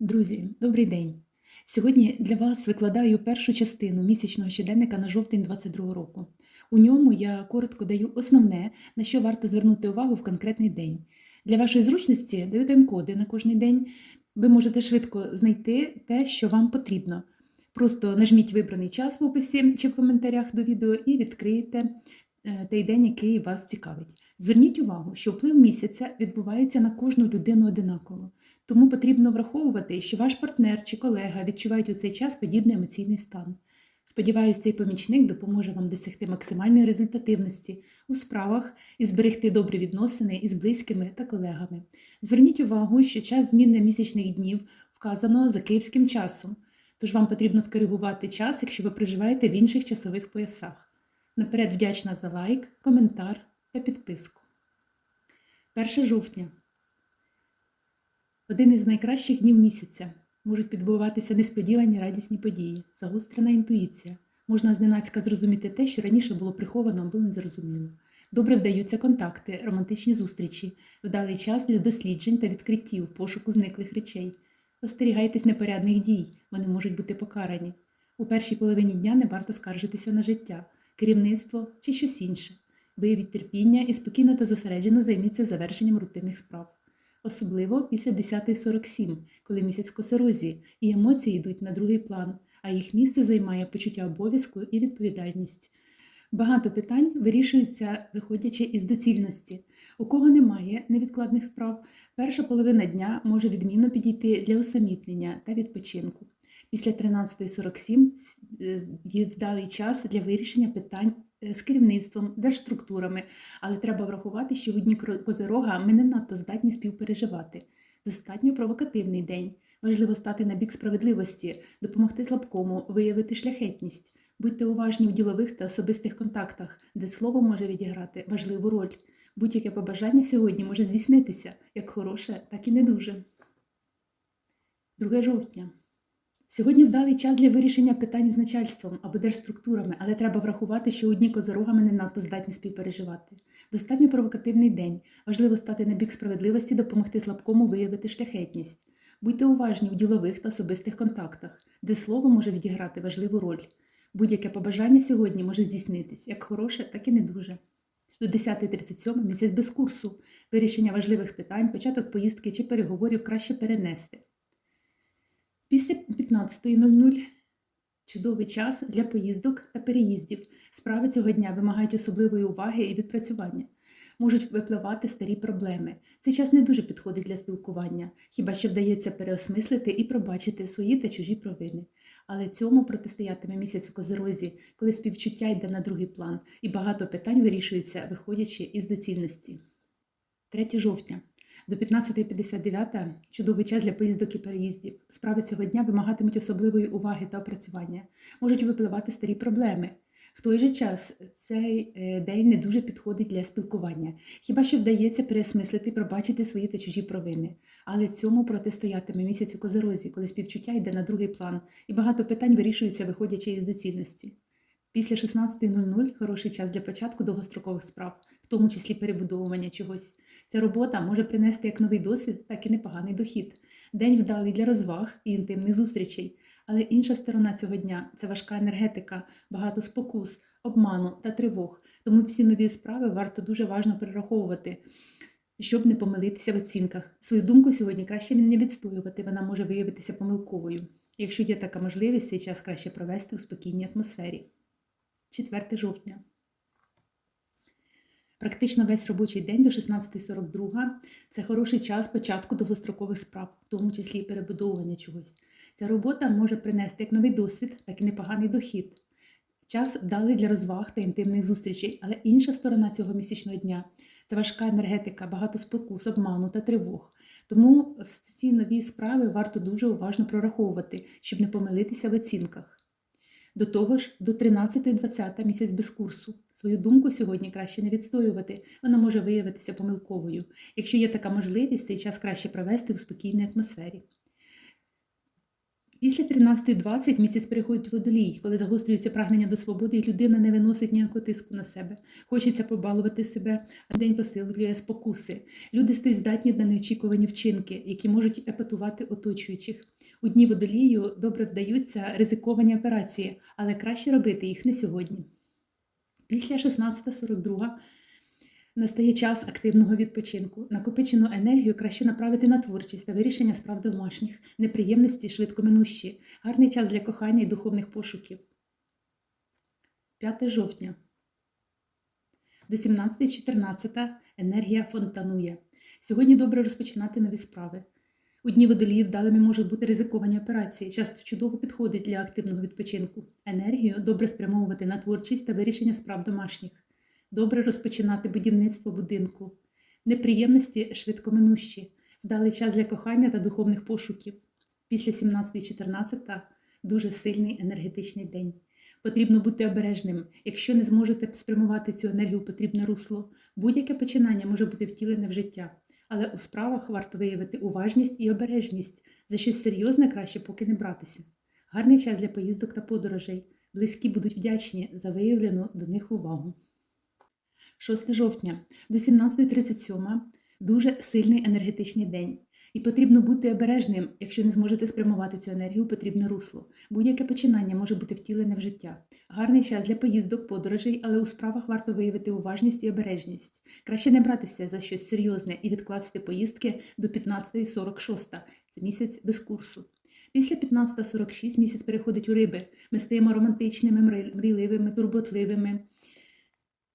Друзі, добрий день! Сьогодні для вас викладаю першу частину місячного щоденника на жовтень 22 року. У ньому я коротко даю основне, на що варто звернути увагу в конкретний день. Для вашої зручності даю тайм-коди на кожний день. Ви можете швидко знайти те, що вам потрібно. Просто нажміть вибраний час в описі чи в коментарях до відео і відкриєте е, той день, який вас цікавить. Зверніть увагу, що вплив місяця відбувається на кожну людину одинаково. Тому потрібно враховувати, що ваш партнер чи колега відчувають у цей час подібний емоційний стан. Сподіваюсь, цей помічник допоможе вам досягти максимальної результативності у справах і зберегти добрі відносини із близькими та колегами. Зверніть увагу, що час зміни місячних днів вказано за київським часом, тож вам потрібно скоригувати час, якщо ви проживаєте в інших часових поясах. Наперед вдячна за лайк, коментар та підписку. 1 жовтня. Один із найкращих днів місяця. Можуть відбуватися несподівані радісні події, загострена інтуїція. Можна зненацька зрозуміти те, що раніше було приховано або незрозуміло. Добре вдаються контакти, романтичні зустрічі, вдалий час для досліджень та відкриттів, пошуку зниклих речей. Остерігайтесь непорядних дій, вони можуть бути покарані. У першій половині дня не варто скаржитися на життя, керівництво чи щось інше. Виявіть терпіння і спокійно та зосереджено займіться завершенням рутинних справ. Особливо після 10.47, коли місяць в косорозі, і емоції йдуть на другий план, а їх місце займає почуття обов'язку і відповідальність. Багато питань вирішуються, виходячи із доцільності. У кого немає невідкладних справ, перша половина дня може відмінно підійти для усамітнення та відпочинку. Після 13.47 е, є вдалий час для вирішення питань з керівництвом, держструктурами, але треба врахувати, що у дні Козирога ми не надто здатні співпереживати. Достатньо провокативний день. Важливо стати на бік справедливості, допомогти слабкому, виявити шляхетність. Будьте уважні у ділових та особистих контактах, де слово може відіграти важливу роль. Будь-яке побажання сьогодні може здійснитися як хороше, так і не дуже. 2 жовтня. Сьогодні вдалий час для вирішення питань з начальством або держструктурами, але треба врахувати, що одні козорогами не надто здатні співпереживати. Достатньо провокативний день. Важливо стати на бік справедливості, допомогти слабкому виявити шляхетність. Будьте уважні у ділових та особистих контактах, де слово може відіграти важливу роль. Будь-яке побажання сьогодні може здійснитись як хороше, так і не дуже. До 10.37 місяць без курсу. Вирішення важливих питань, початок поїздки чи переговорів краще перенести. Після 15.00 чудовий час для поїздок та переїздів. Справи цього дня вимагають особливої уваги і відпрацювання. Можуть випливати старі проблеми. Цей час не дуже підходить для спілкування, хіба що вдається переосмислити і пробачити свої та чужі провини. Але цьому протистоятиме місяць у козирозі, коли співчуття йде на другий план, і багато питань вирішується, виходячи із доцільності. 3 жовтня. До 15.59 чудовий час для поїздок і переїздів. Справи цього дня вимагатимуть особливої уваги та опрацювання, можуть випливати старі проблеми. В той же час цей е, день не дуже підходить для спілкування, хіба що вдається переосмислити і пробачити свої та чужі провини. Але цьому протистоятиме місяць у козерозі, коли співчуття йде на другий план, і багато питань вирішується, виходячи із доцільності. Після 16.00 хороший час для початку довгострокових справ, в тому числі перебудовування чогось. Ця робота може принести як новий досвід, так і непоганий дохід. День вдалий для розваг і інтимних зустрічей. Але інша сторона цього дня це важка енергетика, багато спокус, обману та тривог. Тому всі нові справи варто дуже важно перераховувати, щоб не помилитися в оцінках. Свою думку сьогодні краще не відстоювати, вона може виявитися помилковою. Якщо є така можливість, цей час краще провести у спокійній атмосфері. 4 жовтня. Практично весь робочий день до 16.42 це хороший час початку довгострокових справ, в тому числі перебудовування чогось. Ця робота може принести як новий досвід, так і непоганий дохід. Час вдалий для розваг та інтимних зустрічей, але інша сторона цього місячного дня це важка енергетика, багато спокус, обману та тривог. Тому ці нові справи варто дуже уважно прораховувати, щоб не помилитися в оцінках. До того ж, до 13-20 місяць без курсу. Свою думку сьогодні краще не відстоювати, вона може виявитися помилковою. Якщо є така можливість, цей час краще провести у спокійній атмосфері. Після 13.20 місяць переходить водолій, коли загострюється прагнення до свободи, і людина не виносить ніякого тиску на себе. Хочеться побалувати себе, а день посилює спокуси. Люди стають здатні на неочікувані вчинки, які можуть епатувати оточуючих. У дні водолію добре вдаються ризиковані операції, але краще робити їх не сьогодні. Після 16.42 настає час активного відпочинку. Накопичену енергію краще направити на творчість та вирішення справ домашніх, неприємності швидко минущі, гарний час для кохання і духовних пошуків. 5 жовтня. До 17.14 енергія фонтанує. Сьогодні добре розпочинати нові справи. У дні водолії вдалими можуть бути ризиковані операції, часто чудово підходить для активного відпочинку. Енергію добре спрямовувати на творчість та вирішення справ домашніх. Добре розпочинати будівництво будинку. Неприємності швидкоминущі, вдалий час для кохання та духовних пошуків. Після 17.14 дуже сильний енергетичний день. Потрібно бути обережним. Якщо не зможете спрямувати цю енергію у потрібне русло, будь-яке починання може бути втілене в життя. Але у справах варто виявити уважність і обережність. За щось серйозне краще поки не братися. Гарний час для поїздок та подорожей. Близькі будуть вдячні за виявлену до них увагу. 6 жовтня до 17.37 дуже сильний енергетичний день. І потрібно бути обережним, якщо не зможете спрямувати цю енергію потрібне русло. Будь-яке починання може бути втілене в життя. Гарний час для поїздок, подорожей, але у справах варто виявити уважність і обережність. Краще не братися за щось серйозне і відкласти поїздки до 15.46. Це місяць без курсу. Після 15.46 місяць переходить у риби. Ми стаємо романтичними, мрійливими, турботливими.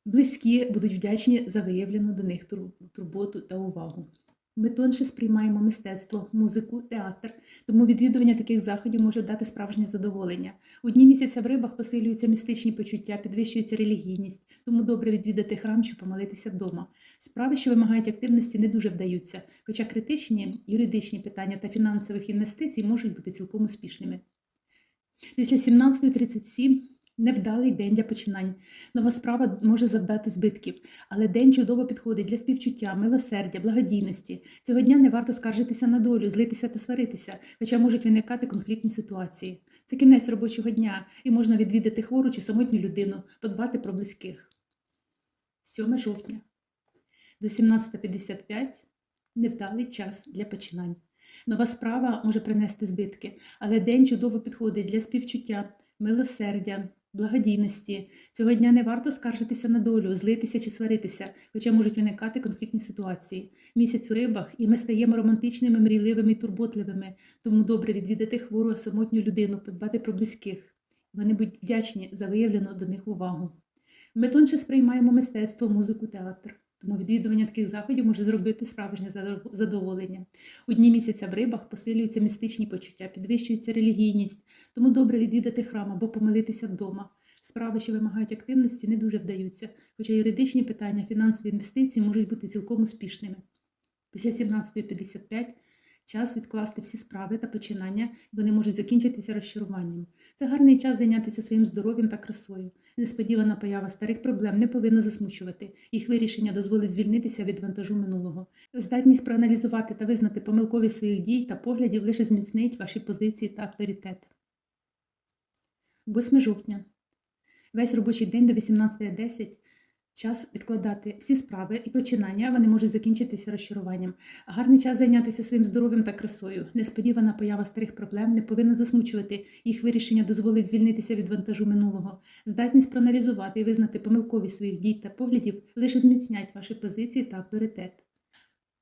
Близькі будуть вдячні за виявлену до них турботу та увагу. Ми тонше сприймаємо мистецтво, музику, театр, тому відвідування таких заходів може дати справжнє задоволення. У дні місяця в рибах посилюються містичні почуття, підвищується релігійність, тому добре відвідати храм чи помолитися вдома. Справи, що вимагають активності, не дуже вдаються, хоча критичні юридичні питання та фінансових інвестицій можуть бути цілком успішними. Після 17.37 невдалий день для починань. Нова справа може завдати збитків, але день чудово підходить для співчуття, милосердя, благодійності. Цього дня не варто скаржитися на долю, злитися та сваритися, хоча можуть виникати конфліктні ситуації. Це кінець робочого дня, і можна відвідати хвору чи самотню людину, подбати про близьких. 7 жовтня. До 17.55 невдалий час для починань. Нова справа може принести збитки, але день чудово підходить для співчуття, милосердя, благодійності. Цього дня не варто скаржитися на долю, злитися чи сваритися, хоча можуть виникати конфліктні ситуації. Місяць у рибах, і ми стаємо романтичними, мрійливими і турботливими, тому добре відвідати хвору самотню людину, подбати про близьких. Вони будуть вдячні за виявлену до них увагу. Ми тонше сприймаємо мистецтво, музику, театр. Тому відвідування таких заходів може зробити справжнє задоволення. У дні місяця в рибах посилюються містичні почуття, підвищується релігійність, тому добре відвідати храм або помилитися вдома. Справи, що вимагають активності, не дуже вдаються, хоча юридичні питання, фінансові інвестиції можуть бути цілком успішними. Після 17.55 час відкласти всі справи та починання, і вони можуть закінчитися розчаруванням. Це гарний час зайнятися своїм здоров'ям та красою. Несподівана поява старих проблем не повинна засмучувати. Їх вирішення дозволить звільнитися від вантажу минулого. Здатність проаналізувати та визнати помилкові своїх дій та поглядів лише зміцнить ваші позиції та авторитет. 8 жовтня. Весь робочий день до 18.10 час відкладати всі справи і починання, вони можуть закінчитися розчаруванням. Гарний час зайнятися своїм здоров'ям та красою. Несподівана поява старих проблем не повинна засмучувати. Їх вирішення дозволить звільнитися від вантажу минулого. Здатність проаналізувати і визнати помилковість своїх дій та поглядів лише зміцнять ваші позиції та авторитет.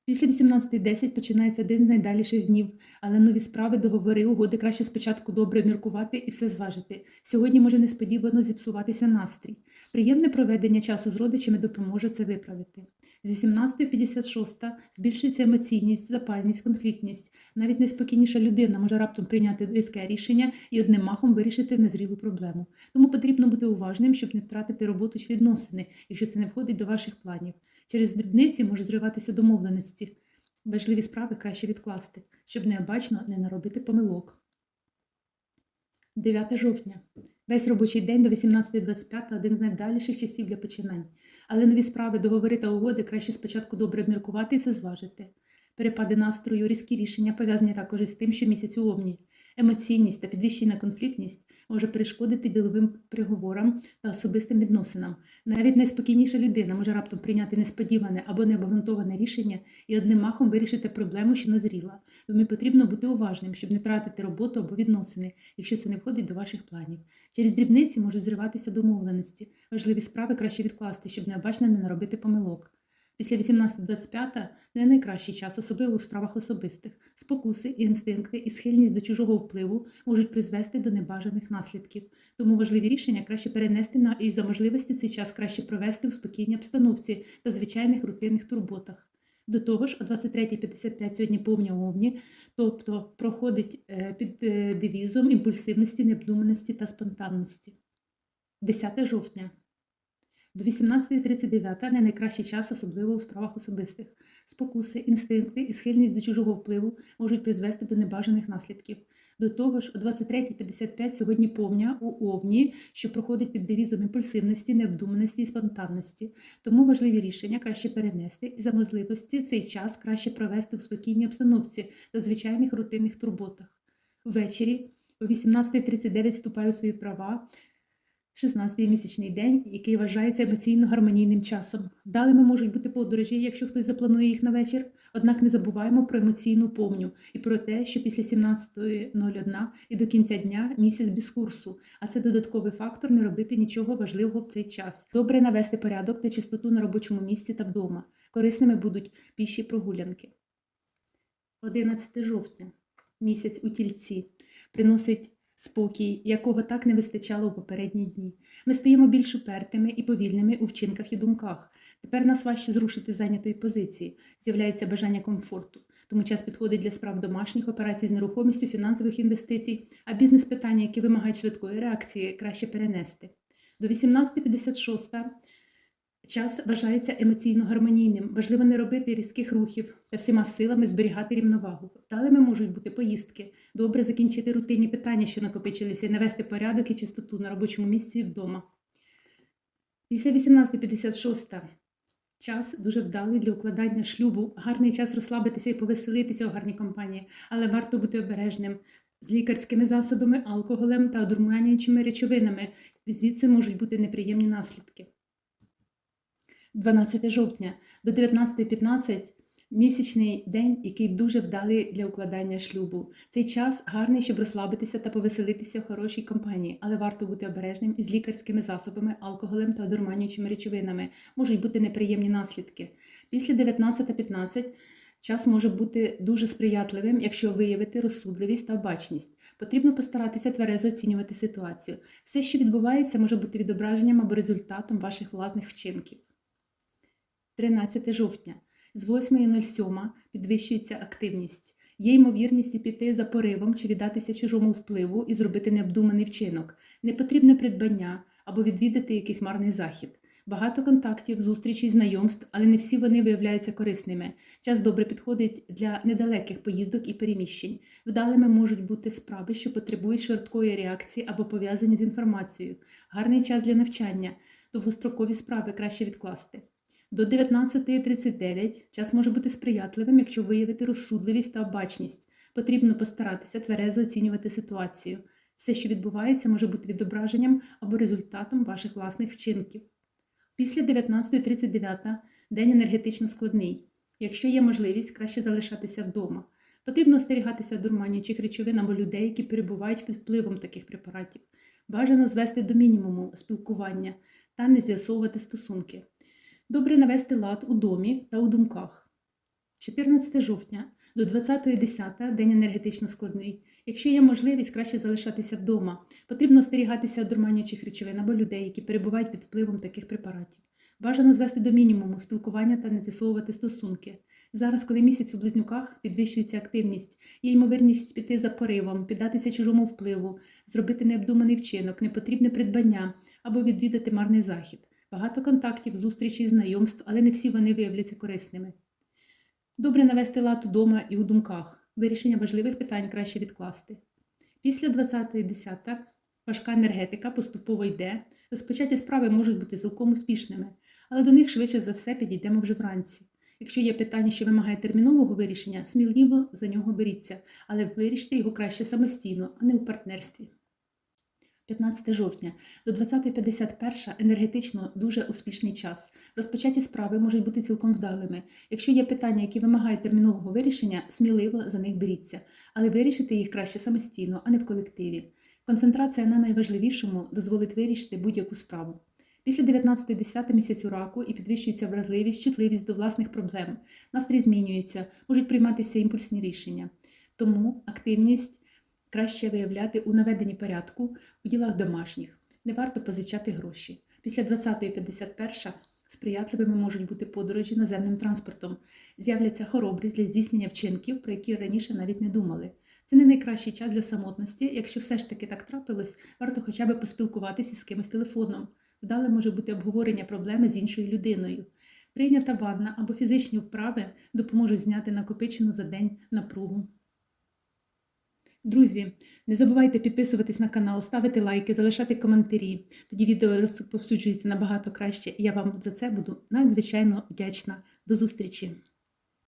Після 18.10 починається один з найдаліших днів, але нові справи, договори, угоди краще спочатку добре міркувати і все зважити. Сьогодні може несподівано зіпсуватися настрій. Приємне проведення часу з родичами допоможе це виправити. З 18.56 збільшується емоційність, запальність, конфліктність. Навіть найспокійніша людина може раптом прийняти різке рішення і одним махом вирішити незрілу проблему. Тому потрібно бути уважним, щоб не втратити роботу чи відносини, якщо це не входить до ваших планів. Через дрібниці може зриватися домовленості. Важливі справи краще відкласти, щоб необачно не наробити помилок. 9 жовтня. Весь робочий день до 18.25 один з найвдаліших часів для починань. Але нові справи, договори та угоди краще спочатку добре обміркувати і все зважити. Перепади настрою, різкі рішення пов'язані також із тим, що місяць у Овні. Емоційність та підвищена конфліктність може перешкодити діловим переговорам та особистим відносинам. Навіть найспокійніша людина може раптом прийняти несподіване або необґрунтоване рішення і одним махом вирішити проблему, що назріла. Тому потрібно бути уважним, щоб не втратити роботу або відносини, якщо це не входить до ваших планів. Через дрібниці можуть зриватися домовленості. Важливі справи краще відкласти, щоб необачно не наробити помилок. Після 18-25 не найкращий час, особливо у справах особистих. Спокуси, інстинкти і схильність до чужого впливу можуть призвести до небажаних наслідків. Тому важливі рішення краще перенести на і за можливості цей час краще провести в спокійній обстановці та звичайних рутинних турботах. До того ж, о 23.55 сьогодні повня овні, тобто проходить е, під е, девізом імпульсивності, необдуманості та спонтанності. 10 жовтня. До 18.39 не найкращий час, особливо у справах особистих. Спокуси, інстинкти і схильність до чужого впливу можуть призвести до небажаних наслідків. До того ж, о 23.55 сьогодні повня у Овні, що проходить під девізом імпульсивності, необдуманості і спонтанності. Тому важливі рішення краще перенести і за можливості цей час краще провести в спокійній обстановці та звичайних рутинних турботах. Ввечері о 18.39 вступаю у свої права. 16-й місячний день, який вважається емоційно гармонійним часом. Вдалими можуть бути подорожі, якщо хтось запланує їх на вечір. Однак не забуваємо про емоційну повню і про те, що після 17.01 і до кінця дня місяць без курсу, а це додатковий фактор не робити нічого важливого в цей час. Добре навести порядок та чистоту на робочому місці та вдома. Корисними будуть піші прогулянки. 11 жовтня. Місяць у тільці приносить спокій, якого так не вистачало у попередні дні. Ми стаємо більш упертими і повільними у вчинках і думках. Тепер нас важче зрушити зайнятої позиції, з'являється бажання комфорту. Тому час підходить для справ домашніх операцій з нерухомістю, фінансових інвестицій, а бізнес-питання, які вимагають швидкої реакції, краще перенести. До 18.56 час вважається емоційно гармонійним. Важливо не робити різких рухів та всіма силами зберігати рівновагу. Вдалими можуть бути поїздки, добре закінчити рутинні питання, що накопичилися, і навести порядок і чистоту на робочому місці і вдома. Після 18.56 час дуже вдалий для укладання шлюбу, гарний час розслабитися і повеселитися у гарній компанії, але варто бути обережним з лікарськими засобами, алкоголем та одурманюючими речовинами. Звідси можуть бути неприємні наслідки. 12 жовтня до 19.15 місячний день, який дуже вдалий для укладання шлюбу. Цей час гарний, щоб розслабитися та повеселитися в хорошій компанії, але варто бути обережним із лікарськими засобами, алкоголем та одурманюючими речовинами. Можуть бути неприємні наслідки. Після 19.15 Час може бути дуже сприятливим, якщо виявити розсудливість та обачність. Потрібно постаратися тверезо оцінювати ситуацію. Все, що відбувається, може бути відображенням або результатом ваших власних вчинків. 13 жовтня. З 8.07 підвищується активність. Є ймовірність піти за поривом чи віддатися чужому впливу і зробити необдуманий вчинок, непотрібне придбання або відвідати якийсь марний захід. Багато контактів, зустрічей, знайомств, але не всі вони виявляються корисними. Час добре підходить для недалеких поїздок і переміщень. Вдалими можуть бути справи, що потребують швидкої реакції або пов'язані з інформацією. Гарний час для навчання, довгострокові справи краще відкласти. До 19.39 час може бути сприятливим, якщо виявити розсудливість та обачність. Потрібно постаратися тверезо оцінювати ситуацію. Все, що відбувається, може бути відображенням або результатом ваших власних вчинків. Після 19.39 день енергетично складний. Якщо є можливість, краще залишатися вдома. Потрібно остерігатися дурманюючих речовин або людей, які перебувають під впливом таких препаратів. Бажано звести до мінімуму спілкування та не з'ясовувати стосунки. Добре навести лад у домі та у думках. 14 жовтня до 20.10 день енергетично складний. Якщо є можливість, краще залишатися вдома. Потрібно остерігатися дурманюючих речовин або людей, які перебувають під впливом таких препаратів. Бажано звести до мінімуму спілкування та не з'ясовувати стосунки. Зараз, коли місяць у близнюках підвищується активність, є ймовірність піти за поривом, піддатися чужому впливу, зробити необдуманий вчинок, непотрібне придбання або відвідати марний захід. Багато контактів, зустрічей, знайомств, але не всі вони виявляться корисними. Добре навести лад удома і у думках. Вирішення важливих питань краще відкласти. Після 20.10 важка енергетика поступово йде. Розпочаті справи можуть бути цілком успішними, але до них швидше за все підійдемо вже вранці. Якщо є питання, що вимагає термінового вирішення, сміливо за нього беріться, але виріште його краще самостійно, а не у партнерстві. 15 жовтня до 20.51 енергетично дуже успішний час. Розпочаті справи можуть бути цілком вдалими. Якщо є питання, які вимагають термінового вирішення, сміливо за них беріться, але вирішити їх краще самостійно, а не в колективі. Концентрація на найважливішому дозволить вирішити будь-яку справу. Після 19-10 місяцю раку і підвищується вразливість, чутливість до власних проблем. Настрій змінюється, можуть прийматися імпульсні рішення. Тому активність краще виявляти у наведенні порядку у ділах домашніх. Не варто позичати гроші. Після 20-51 сприятливими можуть бути подорожі наземним транспортом. З'являться хоробрість для здійснення вчинків, про які раніше навіть не думали. Це не найкращий час для самотності. Якщо все ж таки так трапилось, варто хоча б поспілкуватися з кимось телефоном. Вдале може бути обговорення проблеми з іншою людиною. Прийнята ванна або фізичні вправи допоможуть зняти накопичену за день напругу. Друзі, не забувайте підписуватись на канал, ставити лайки, залишати коментарі. Тоді відео розповсюджується набагато краще, і я вам за це буду надзвичайно вдячна. До зустрічі!